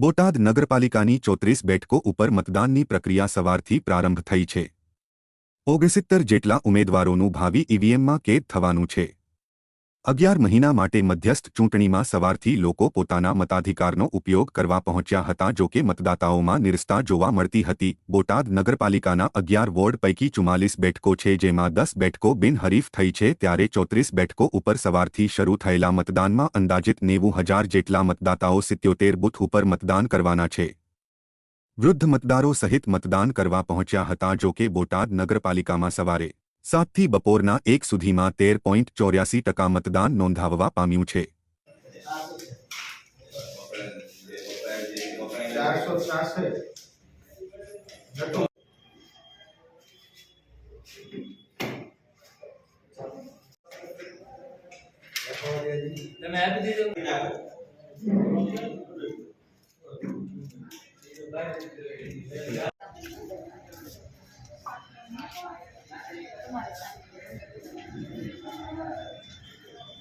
બોટાદ નગરપાલિકાની ચોત્રીસ બેઠકો ઉપર મતદાનની પ્રક્રિયા સવારથી પ્રારંભ થઈ છે. ઓગણસિત્તર જેટલા ઉમેદવારોનું ભાવિ ઈવીએમમાં કેદ થવાનું છે. અગિયાર મહિના માટે મધ્યસ્થ ચૂંટણીમાં સવારથી લોકો પોતાના મતાધિકારનો ઉપયોગ કરવા પહોંચ્યા હતા જો કે મતદાતાઓમાં નિરસ્તા જોવા મળતી હતી. બોટાદ નગરપાલિકાના અગિયાર વોર્ડ પૈકી ચુમ્માલીસ બેઠકો છે જેમાં દસ બેઠકો બિનહરીફ થઈ છે ત્યારે ચોત્રીસ બેઠકો ઉપર સવારથી શરૂ થયેલા મતદાનમાં અંદાજિત નેવું હજાર જેટલા મતદાતાઓ સિત્યોતેર બુથ ઉપર મતદાન કરવાના છે. વૃદ્ધ મતદારો સહિત મતદાન કરવા પહોંચ્યા હતા જો કે બોટાદ નગરપાલિકામાં સવારે સાતથી બપોરના એક સુધીમાં તેર પોઈન્ટ ચોર્યાસી ટકા મતદાન નોંધાવવા પામ્યું છે. Mau.